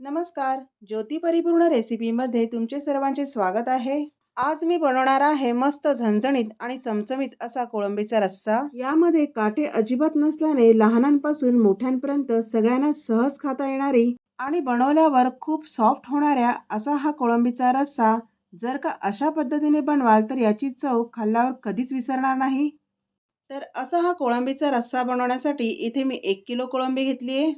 नमस्कार ज्योती परिपूर्ण रेसिपीमध्ये तुमचे सर्वांचे स्वागत आहे. आज मी बनवणार आहे मस्त झणझणीत आणि चमचमीत असा कोळंबीचा रस्सा. यामध्ये काटे अजिबात नसल्याने लहानांपासून मोठ्यांपर्यंत सगळ्यांना सहज खाता येणारी आणि बनवल्यावर खूप सॉफ्ट होणाऱ्या असा हा कोळंबीचा रस्सा जर का अशा पद्धतीने बनवाल तर याची चव खाल्ल्यावर कधीच विसरणार नाही. तर असा हा कोळंबीचा रस्सा बनवण्यासाठी इथे मी एक किलो कोळंबी घेतली आहे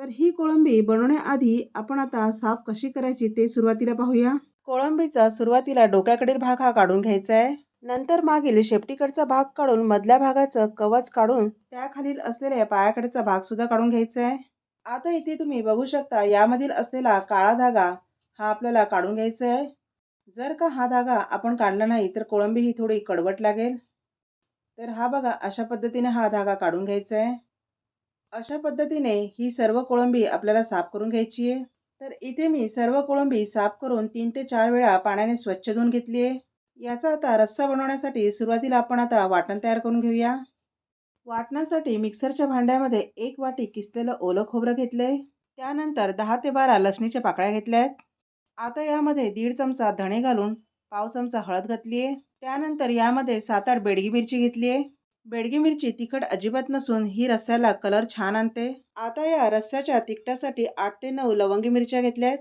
तर ही कोळंबी बनवण्याआधी आपण आता साफ कशी करायची ते सुरुवातीला पाहूया. कोळंबीचा सुरुवातीला डोक्याकडील भाग हा काढून घ्यायचा आहे नंतर मागील शेपटीकडचा भाग काढून मधल्या भागाचं कवच काढून त्याखालील असलेल्या पायाकडचा भाग सुद्धा काढून घ्यायचा आहे आता इथे तुम्ही बघू शकता यामधील असलेला काळा धागा हा आपल्याला काढून घ्यायचा आहे जर का हा धागा आपण काढला नाही तर कोळंबी ही थोडी कडवट लागेल. तर हा बघा अशा पद्धतीने हा धागा काढून घ्यायचा आहे अशा पद्धतीने ही सर्व कोळंबी आपल्याला साफ करून घ्यायची आहे. तर इथे मी सर्व कोळंबी साफ करून तीन ते चार वेळा पाण्याने स्वच्छ धुवून घेतली आहे. याचा आता रस्सा बनवण्यासाठी सुरुवातीला आपण आता वाटण तयार करून घेऊया. वाटण्यासाठी मिक्सरच्या भांड्यामध्ये एक वाटी किसलेलं ओलं खोबरं घेतलं. आहे त्यानंतर दहा ते बारा लसणीच्या पाकळ्या घेतल्या आहेत. आता यामध्ये दीड चमचा धणे घालून पाव चमचा हळद घातली आहे. त्यानंतर यामध्ये सात आठ बेडगी मिरची घेतली आहे. बेडगी मिरची तिखट अजिबात नसून ही रस्स्याला कलर छान आणते. आता या रस्स्याच्या तिखटासाठी आठ ते नऊ लवंगी मिरच्या घेतल्या आहेत.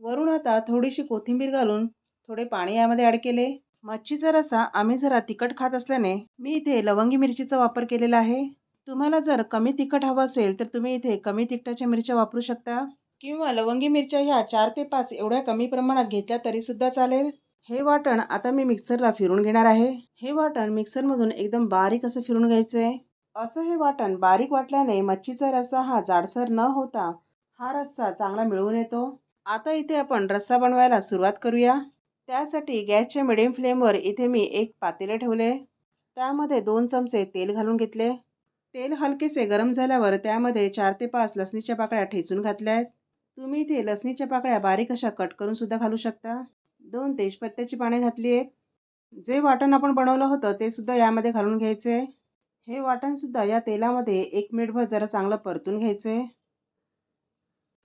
वरून आता थोडीशी कोथिंबीर घालून थोडे पाणी यामध्ये ॲड केले. मच्छीचा रसा आम्ही जरा तिखट खात असल्याने मी इथे लवंगी मिरचीचा वापर केलेला आहे. तुम्हाला जर कमी तिखट हवं असेल तर तुम्ही इथे कमी तिखटाच्या मिरच्या वापरू शकता. किंवा लवंगी मिरच्या ह्या चार ते पाच एवढ्या कमी प्रमाणात घेतल्या तरीसुद्धा चालेल. हे वाटण आता मी मिक्सरला फिरून घेणार आहे. हे वाटण मिक्सरमधून एकदम बारीक असं फिरून घ्यायचं आहे असं हे वाटण बारीक वाटल्याने मच्छीचा रस्सा हा जाडसर न होता हा रस्सा चांगला मिळून येतो. आता इथे आपण रस्सा बनवायला सुरुवात करूया. त्यासाठी गॅसच्या मिडियम फ्लेमवर इथे मी एक पातेले ठेवले. त्यामध्ये दोन चमचे तेल घालून घेतले. तेल हलकेसे गरम झाल्यावर त्यामध्ये चार ते पाच लसणीच्या पाकळ्या ठेचून घातल्या आहेत तुम्ही इथे लसणीच्या पाकळ्या बारीक अशा कट करून सुद्धा घालू शकता. दोन तेजपत्त्याची पाने घातली आहेत. जे वाटण आपण बनवलं होतं ते सुद्धा यामध्ये घालून घ्यायचे. हे वाटणसुद्धा या तेलामध्ये एक मिनिटभर जरा चांगलं परतून घ्यायचे.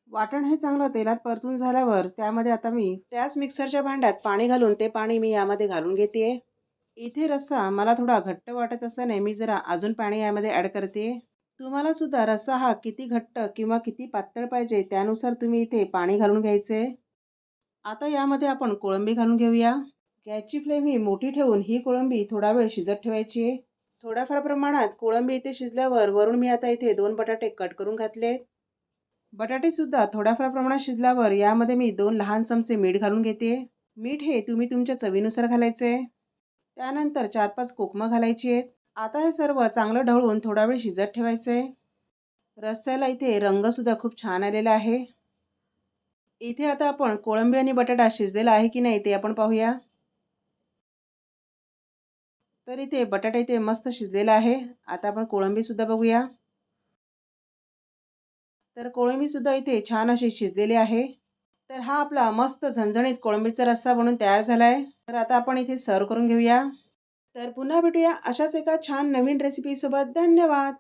वाटण हे चांगलं तेलात परतून झाल्यावर त्यामध्ये आता मी त्याच मिक्सरच्या भांड्यात पाणी घालून ते पाणी मी यामध्ये घालून घेते इथे रस्सा मला थोडा घट्ट वाटत असल्याने मी जरा अजून पाणी यामध्ये ॲड करते तुम्हाला सुद्धा रस्सा हा किती घट्ट किंवा किती पातळ पाहिजे त्यानुसार तुम्ही इथे पाणी घालून घ्यायचे. आता यामध्ये आपण कोळंबी घालून घेऊया. गॅसची फ्लेम ही मोठी ठेवून ही कोळंबी थोडा वेळ शिजत ठेवायची आहे. थोड्याफार प्रमाणात कोळंबी इथे शिजल्यावर वरून मी आता इथे दोन बटाटे कट करून घातले बटाटेसुद्धा थोड्याफार प्रमाणात शिजल्यावर यामध्ये मी दोन लहान चमचे मीठ घालून घेते. मीठ हे तुम्ही तुमच्या चवीनुसार घालायचे. त्यानंतर चार पाच कोकमं घालायची आहेत. आता हे सर्व चांगलं ढवळून थोडा वेळ शिजत ठेवायचं. आहे रस्स्याला इथे रंगसुद्धा खूप छान आलेला आहे. इथे आता आपण कोळंबी आणि बटाटा शिजलेला आहे की नाही ते आपण पाहूया. तर इथे बटाटा इथे मस्त शिजलेला आहे. आता आपण कोळंबीसुद्धा बघूया. तर कोळंबीसुद्धा इथे छान अशी शिजलेली आहे. तर हा आपला मस्त झणझणीत कोळंबीचा रस्सा बनून तयार झाला आहे तर आता आपण इथे सर्व करून घेऊया. तर पुन्हा भेटूया अशाच एका छान नवीन रेसिपीसोबत धन्यवाद!